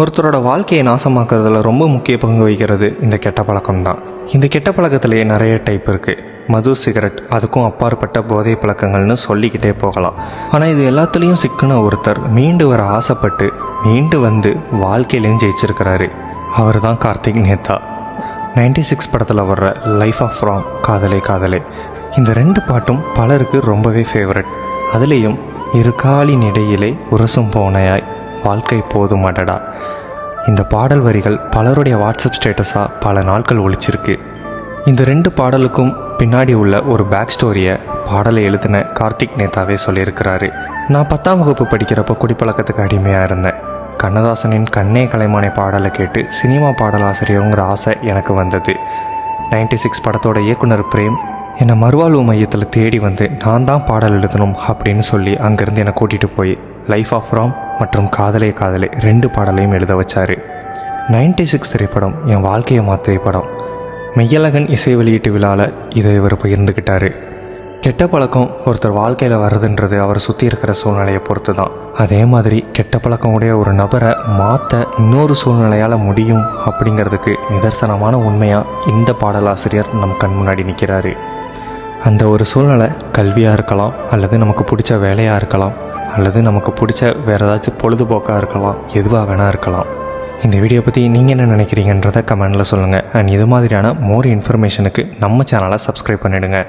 ஒருத்தரோட வாழ்க்கையை நாசமாக்குறதுல ரொம்ப முக்கிய பங்கு வகிக்கிறது இந்த கெட்ட பழக்கம் தான் இந்த கெட்ட பழக்கத்திலேயே நிறைய டைப் இருக்குது மது சிகரெட் அதுக்கும் அப்பாற்பட்ட போதை பழக்கங்கள்னு சொல்லிக்கிட்டே போகலாம். ஆனால் இது எல்லாத்துலேயும் சிக்கின ஒருத்தர் மீண்டு வர ஆசைப்பட்டு மீண்டு வந்து வாழ்க்கையிலையும் ஜெயிச்சிருக்கிறாரு. அவர் தான் கார்த்திக் நேதா நைன்டி சிக்ஸ் படத்தில் வர்ற லைஃப் ஆஃப் ராங் காதலே காதலே. இந்த ரெண்டு பாட்டும் பலருக்கு ரொம்பவே ஃபேவரட் அதுலேயும் இரு காலின் இடையிலே உரசும் போனையாய். வாழ்க்கை போதுமாடடா இந்த பாடல் வரிகள் பலருடைய வாட்ஸ்அப் ஸ்டேட்டஸாக பல நாட்கள் ஒழிச்சிருக்கு. இந்த ரெண்டு பாடலுக்கும் பின்னாடி உள்ள ஒரு பேக் ஸ்டோரியை பாடலை எழுதின கார்த்திக் நேதாவே சொல்லியிருக்கிறாரு. நான் பத்தாம் வகுப்பு படிக்கிறப்ப குடிப்பழக்கத்துக்கு அடிமையாக இருந்தேன். கண்ணதாசனின் கண்ணே கலைமானை பாடலை கேட்டு சினிமா பாடலாசிரியருங்கிற ஆசை எனக்கு வந்தது. நைன்டி சிக்ஸ் படத்தோட இயக்குனர் பிரேம் என்னை மறுவாழ்வு மையத்தில் தேடி வந்து நான் தான் பாடல் எழுதணும் அப்படின்னு சொல்லி அங்கேருந்து என்னை கூட்டிகிட்டு போய் லைஃப் ஆஃப் ராம் மற்றும் காதலே காதலே ரெண்டு பாடலையும் எழுத வச்சார். நைன்டி சிக்ஸ் திரைப்படம் என் வாழ்க்கையை மாற்றிய படம். மெய்யழகன் இசை வெளியீட்டு விழாவில் இதை இவர் பகிர்ந்துக்கிட்டார் கெட்ட பழக்கம் ஒருத்தர் வாழ்க்கையில் வர்றதுன்றது அவரை சுற்றி இருக்கிற சூழ்நிலையை பொறுத்து தான் அதே மாதிரி கெட்ட பழக்கம் உடைய ஒரு நபரை மாற்ற இன்னொரு சூழ்நிலையால் முடியும் அப்படிங்கிறதுக்கு நிதர்சனமான உண்மையாக இந்த பாடலாசிரியர் நம் கண் முன்னாடி நிற்கிறாரு அந்த ஒரு சூழ்நிலை கல்வியாக இருக்கலாம் அல்லது நமக்கு பிடிச்ச வேலையாக இருக்கலாம். அல்லது நமக்கு பிடிச்ச வேறு ஏதாச்சும் பொழுதுபோக்காக இருக்கலாம் எதுவாக வேணால் இருக்கலாம். இந்த வீடியோ பற்றி நீங்கள் என்ன நினைக்கிறீங்கன்றதை கமெண்டில் சொல்லுங்கள் அண்ட் இது மாதிரியான மோர் இன்ஃபர்மேஷனுக்கு நம்ம சேனலை சப்ஸ்கிரைப் பண்ணிவிடுங்க